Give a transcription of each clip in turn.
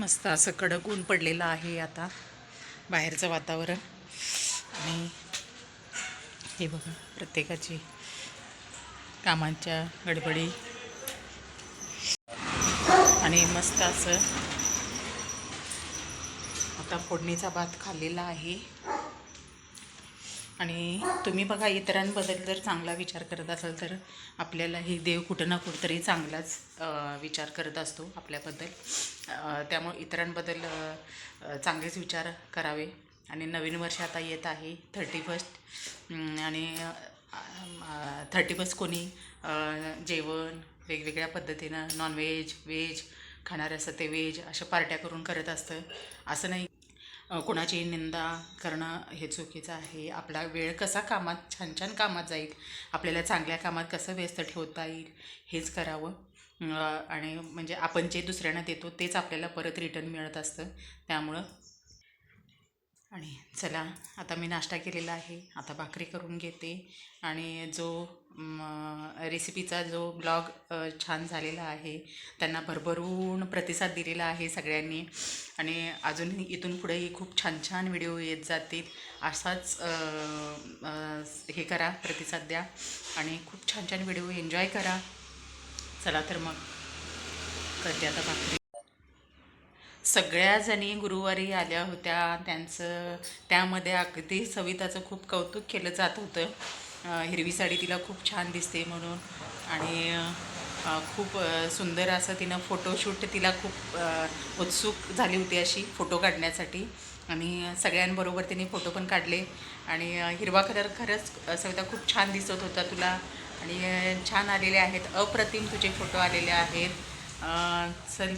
मस्त असं कडक ऊन पडलेलं आहे आता बाहेरचं वातावरण. आणि हे बघा प्रत्येकाची कामांच्या गडबडी. आणि मस्त असं आता फोडणीचा भात खाल्लेला आहे. आणि तुम्ही बघा इतरांबद्दल जर चांगला विचार करत असाल तर आपल्यालाही देव कुठं ना कुठंतरी चांगलाच विचार करत असतो आपल्याबद्दल. त्यामुळे इतरांबद्दल चांगलेच विचार करावे. आणि नवीन वर्ष आता येत आहे थर्टी फर्स्ट आणि थर्टी फर्स्ट कोणी जेवण वेगवेगळ्या पद्धतीनं नॉनव्हेज व्हेज खाणारे असतं ते व्हेज अशा पार्ट्या करून करत असतं. असं नाही. कोणाची निंदा करणं हे चुकीचं आहे. आपला वेळ कसा कामात छान छान कामात जाईल आपल्याला चांगल्या कामात कसं व्यस्त ठेवता येईल हेच करावं. आणि म्हणजे आपण जे दुसऱ्यांना देतो तेच आपल्याला परत रिटर्न मिळत असतं. त्यामुळं आणि चला आता मी नाश्ता केलेला आहे. आता भाकरी करून घेते. आणि जो रेसिपीचा जो ब्लॉग छान झालेला आहे त्यांना भरभरून प्रतिसाद दिलेला आहे सगळ्यांनी. आणि अजूनही इथून पुढेही खूप छान छान व्हिडिओ येत जातील. असाच हे करा प्रतिसाद द्या. आणि खूप छान छान व्हिडिओ एन्जॉय करा. चला तर मग करते आता भाकरी सगळ्या जणी गुरुवारी आल्या होत्या. त्यांचं त्यामध्ये अगदी सविताचं खूप कौतुक केलं जात होतं. हिरवी साडी तिला खूप छान दिसते म्हणून. आणि खूप सुंदर असं तिनं फोटोशूट तिला खूप उत्सुक झाली होती अशी फोटो काढण्यासाठी. आणि सगळ्यांबरोबर तिने फोटो पण काढले. आणि हिरवा कलर खरंच सविता खूप छान दिसत होता तुला. आणि छान आलेले आहेत. अप्रतिम तुझे फोटो आलेले आहेत. चल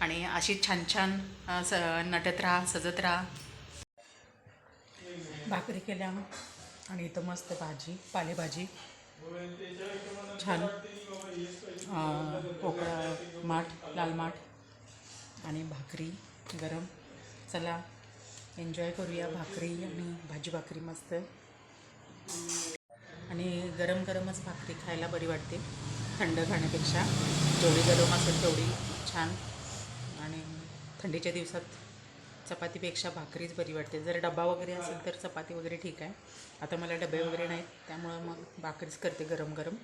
आणि अशी छान छान स नटत राहा सजत राहा. भाकरी केल्या आणि इथं मस्त भाजी पालेभाजी. छान. पोकळा माठ लाल माठ आणि भाकरी गरम. चला एन्जॉय करूया भाकरी आणि भाजी भाकरी मस्त. आणि गरम गरमच भाकरी खायला बरी वाटते थंड खाण्यापेक्षा. जेवढी गरम असेल तेवढी. छान. आणि थंडीच्या दिवसात चपातीपेक्षा भाकरीच बरी वाटते. जर डबा वगैरे असेल तर चपाती वगैरे ठीक आहे. आता मला डबे वगैरे नाहीत त्यामुळं मग भाकरीच करते गरम गरम